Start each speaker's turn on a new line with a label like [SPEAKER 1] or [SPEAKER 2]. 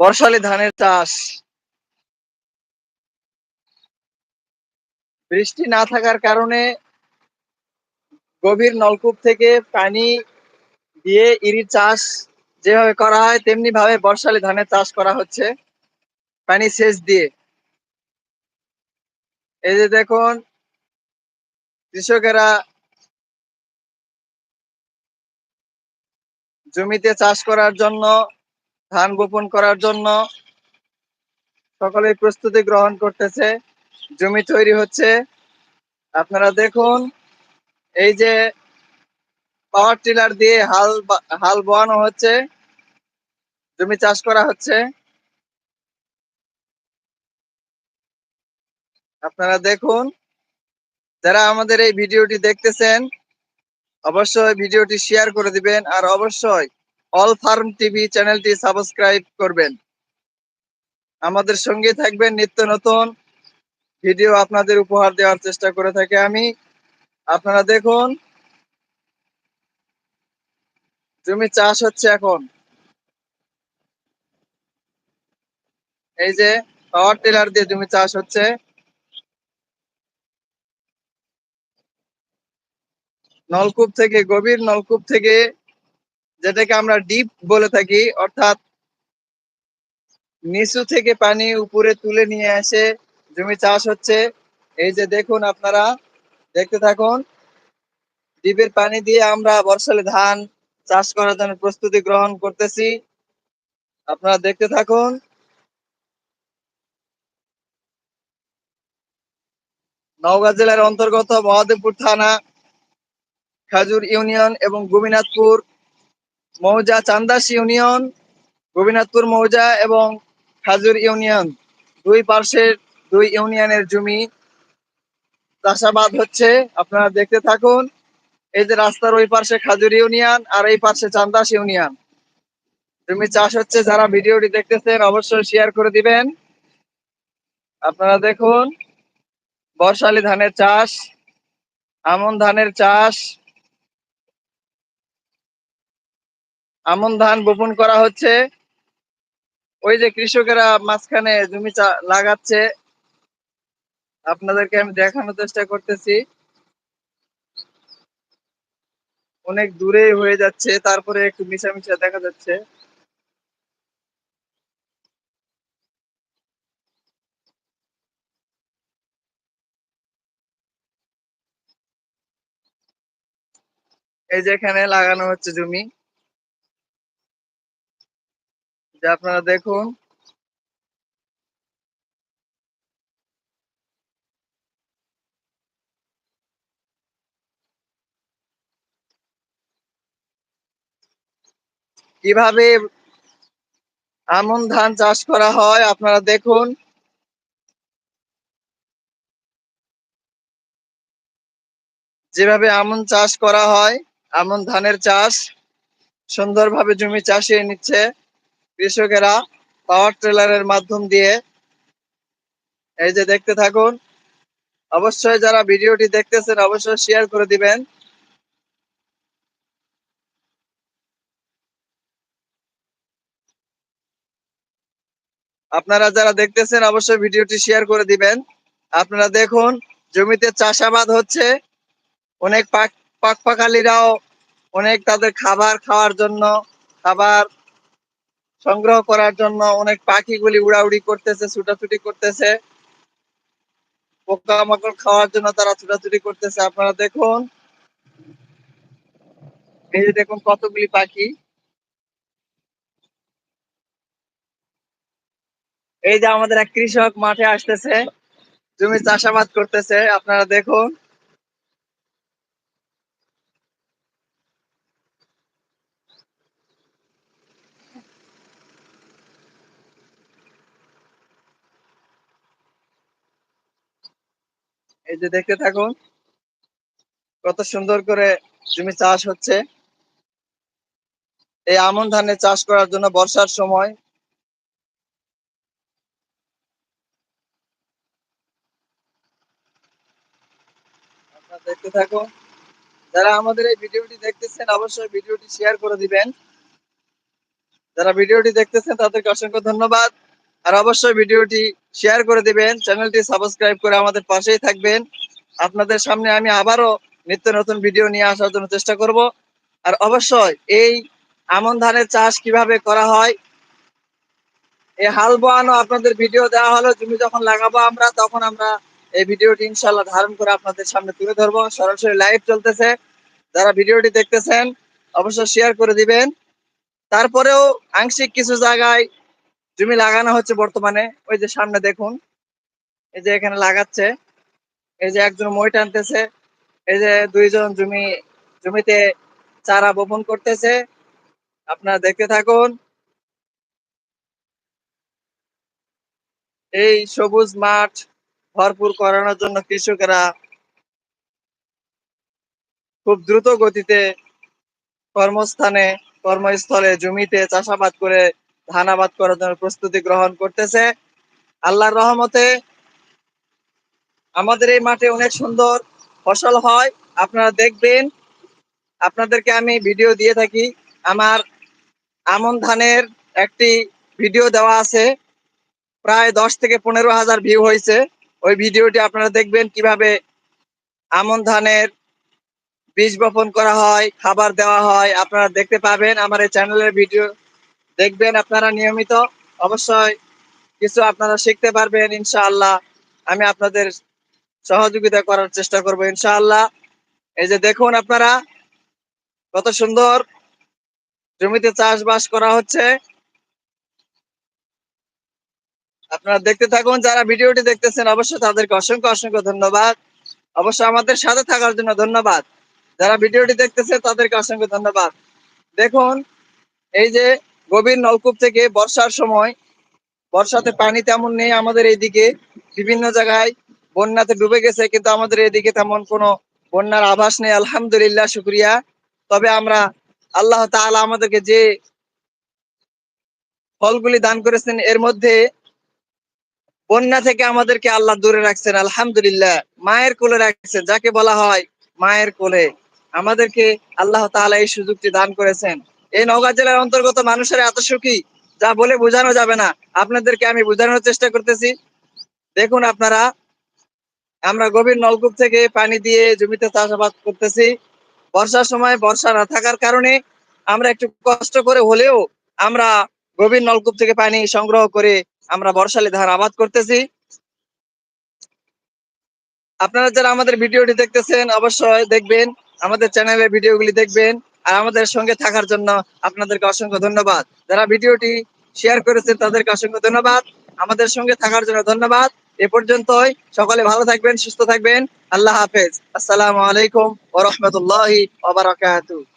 [SPEAKER 1] বর্ষালি ধানের চাষ। বৃষ্টি না থাকার কারণে গভীর নলকূপ থেকে পানি দিয়ে ইরি চাষ যেভাবে করা হয় তেমনি ভাবে বর্ষালি ধানের চাষ করা হচ্ছে পানি সেচ দিয়ে। এই যে দেখুন, কৃষকেরা জমিতে চাষ করার জন্য ধান বপন করার জন্য সকলেই প্রস্তুতি গ্রহণ করতেছে। জমি তৈরি হচ্ছে। আপনারা দেখুন, এই যে পাওয়ার টিলার দিয়ে হাল হাল বোয়ানো হচ্ছে। জমি চাষ করা হচ্ছে। আপনারা দেখুন, যারা আমাদের এই ভিডিওটি দেখতেছেন, অবশ্যই ভিডিওটি শেয়ার করে দিবেন, আর অবশ্যই অল ফার্ম টিভি চ্যানেলটি সাবস্ক্রাইব করবেন। আমাদের সঙ্গে থাকবেন নিত্য নতুন ভিডিও আপনাদের উপহার দেওয়ার চেষ্টা করে থাকি আমি। আপনারা দেখুন, জমি চাষ হচ্ছে এখন। এই যে পাওয়ার টিলার দিয়ে জমি চাষ হচ্ছে। নলকূপ থেকে, গভীর নলকূপ থেকে যেটাকে আমরা ডিপ বলে থাকি, অর্থাৎ নিচু থেকে পানি উপরে তুলে নিয়ে এসে জমি চাষ হচ্ছে। এই যে দেখুন আপনারা, দেখতে থাকুন। ডিপের পানি দিয়ে আমরা বর্ষালে ধান চাষ করার জন্য প্রস্তুতি গ্রহণ করতেছি। আপনারা দেখতে থাকুন। নওগাঁ জেলার অন্তর্গত মহাদেবপুর থানা, খাজুর ইউনিয়ন এবং গোবিনাথপুর মৌজা চান্দাস ইউনিয়ন গোবিনাথপুর মৌজা এবং খাজুর ইউনিয়ন। দুই পার্শ্বের দুই ইউনিয়নের জমি চাষাবাদ হচ্ছে। আপনারা দেখতে থাকুন, এই যে রাস্তার ওই পাশে খাজুর ইউনিয়ন আর এই পাশে চান্দাস ইউনিয়ন। জমি চাষ হচ্ছে, যারা ভিডিওটি দেখতেছেন অবশ্যই শেয়ার করে দিবেন। আপনারা দেখুন, বর্ষালি ধানের চাষ, আমন ধানের চাষ আমন ধান বপন করা হচ্ছে। ওই যে কৃষকেরা মাঝখানে জমি লাগাচ্ছে। আপনাদেরকে আমি দেখানোর চেষ্টা করতেছি। অনেক দূরে হয়ে যাচ্ছে, তারপরে একটু মিশা মিশা দেখা যাচ্ছে। এই যে এখানে লাগানো হচ্ছে জমি। যে আপনারা দেখুন। কীভাবে আমন ধান চাষ করা হয়, আপনারা দেখুন। যেভাবে আমন চাষ করা হয়, আমন ধানের চাষ, সুন্দরভাবে জমি চাষিয়ে নিচ্ছে। কৃষকেরা পাওয়ার ট্রেলারের মাধ্যম দিয়ে এই যে দেখতে থাকুন, অবশ্যই যারা ভিডিওটি দেখতেছেন অবশ্যই শেয়ার করে দিবেন। আপনারা যারা দেখতেছেন অবশ্যই ভিডিওটি শেয়ার করে দিবেন। আপনারা দেখুন, জমিতে চাষাবাদ হচ্ছে, অনেক পাক পাক পাখালিরাও অনেক তাদের খাবার খাওয়ার জন্য, খাবার সংগ্রহ করার জন্য অনেক পাখিগুলি উড়াউড়ি করতেছে, ছুটাছুটি করতেছে। পোকামাকড় খাওয়ার জন্য তারা ছুটাছুটি করতেছে। আপনারা দেখুন। এই যে দেখুন কতগুলি পাখি। এই যে আমাদের এক কৃষক মাঠে আসতেছে। জমি চাষাবাদ করতেছে। আপনারা দেখুন। এই যে দেখতে থাকুন, কত সুন্দর করে জমি চাষ হচ্ছে। এই আমন ধানের চাষ করার জন্য বর্ষার সময় দেখতে থাকুন। যারা আমাদের এই ভিডিওটি দেখতেছেন, অবশ্যই ভিডিওটি শেয়ার করে দিবেন। যারা ভিডিওটি দেখতেছেন, তাদেরকে অসংখ্য ধন্যবাদ। আর অবশ্যই ভিডিওটি শেয়ার করে দিবেন, চ্যানেলটি সাবস্ক্রাইব করে আমাদের পাশেই থাকবেন। আপনাদের সামনে আমি আবারও নিত্য নতুন ভিডিও নিয়ে আসার জন্য চেষ্টা করব। আর অবশ্যই এই আমন ধানের চাষ কীভাবে করা হয়, এই হাল বোয়ানো আপনাদের ভিডিও দেওয়া হলো, জমি যখন লাগাবো আমরা, তখন আমরা এই ভিডিওটি ইনশাল্লাহ ধারণ করে আপনাদের সামনে তুলে ধরবো। সরাসরি লাইভ চলতেছে, যারা ভিডিওটি দেখতেছেন, অবশ্যই শেয়ার করে দিবেন। তারপরেও আংশিক কিছু জায়গায় জমি লাগানো হচ্ছে বর্তমানে। ওই যে সামনে দেখুন। এই যে এখানে লাগাচ্ছে। এই যে একজন মই টানতেছে এই যে দুইজন জমি, জমিতে চারা বপন করতেছে। আপনারা দেখতে থাকুন। এই সবুজ মাঠ ভরপুর করানোর জন্য কৃষকেরা খুব দ্রুত গতিতে কর্মস্থানে, কর্মস্থলে জমিতে চাষাবাদ করে ধান আবাদ করার জন্য প্রস্তুতি গ্রহণ করতেছে। আল্লাহর রহমতে আমাদের এই মাঠে অনেক সুন্দর ফসল হয়। আপনারা দেখবেন, আপনাদেরকে আমি ভিডিও দিয়ে থাকি। আমার আমন ধানের একটি ভিডিও দেওয়া আছে। প্রায় দশ থেকে পনেরো হাজার ভিউ হয়েছে। ওই ভিডিওটি আপনারা দেখবেন কীভাবে আমন ধানের বীজ বপন করা হয়, খাবার দেওয়া হয়। আপনারা দেখতে পাবেন আমার এই চ্যানেলের ভিডিও। দেখবেন আপনারা নিয়মিত অবশ্যই কিছু আপনারা শিখতে পারবেন, ইনশাআল্লাহ। আমি আপনাদের সহযোগিতা করার চেষ্টা করব, ইনশাআল্লাহ। এই যে দেখুন আপনারা, কত সুন্দর জমিতে চাষবাস করা হচ্ছে। আপনারা দেখতে থাকুন, যারা ভিডিওটি দেখতেছেন, অবশ্যই তাদেরকে অসংখ্য অসংখ্য ধন্যবাদ। অবশ্যই আমাদের সাথে থাকার জন্য ধন্যবাদ। যারা ভিডিওটি দেখতেছে, তাদেরকে অসংখ্য ধন্যবাদ। দেখুন, এই যে গভীর নলকূপ থেকে বর্ষার সময়, বর্ষাতে পানি তেমন নেই আমাদের এইদিকে, বিভিন্ন জায়গায় বন্যাতে ডুবে গেছে, কিন্তু আমাদের এদিকে তেমন কোনো বন্যার আভাস নেই, আলহামদুলিল্লাহ, শুক্রিয়া। তবে আমরা আল্লাহ তাআলা আমাদেরকে যে ফলগুলি দান করেছেন, এর মধ্যে বন্যা থেকে আমাদেরকে আল্লাহ দূরে রাখছেন, আলহামদুলিল্লাহ। মায়ের কোলে রাখছেন, যাকে বলা হয় মায়ের কোলে। আমাদেরকে আল্লাহ তাআলা এই সুযোগটি দান করেছেন। এই নওগাঁ জেলার অন্তর্গত মানুষের এত সুখী, যা বলে বোঝানো যাবে না। আপনাদেরকে আমি বোঝানোর চেষ্টা করতেছি। দেখুন আপনারা, আমরা গভীর নলকূপ থেকে পানি দিয়ে জমিতে চাষাবাদ করতেছি। বর্ষার সময় বর্ষা না থাকার কারণে আমরা একটু কষ্ট করে হলেও আমরা গভীর নলকূপ থেকে পানি সংগ্রহ করে আমরা বর্ষালে ধান আবাদ করতেছি। আপনারা যারা আমাদের ভিডিওটি দেখতেছেন, অবশ্যই দেখবেন, আমাদের চ্যানেলের ভিডিওগুলি দেখবেন। আর আমাদের সঙ্গে থাকার জন্য আপনাদেরকে অসংখ্য ধন্যবাদ। যারা ভিডিওটি শেয়ার করেছেন, তাদেরকে অসংখ্য ধন্যবাদ। আমাদের সঙ্গে থাকার জন্য ধন্যবাদ। এ পর্যন্তই। সকলে ভালো থাকবেন, সুস্থ থাকবেন। আল্লাহ হাফেজ। আসসালামু আলাইকুম ওয়া রাহমাতুল্লাহি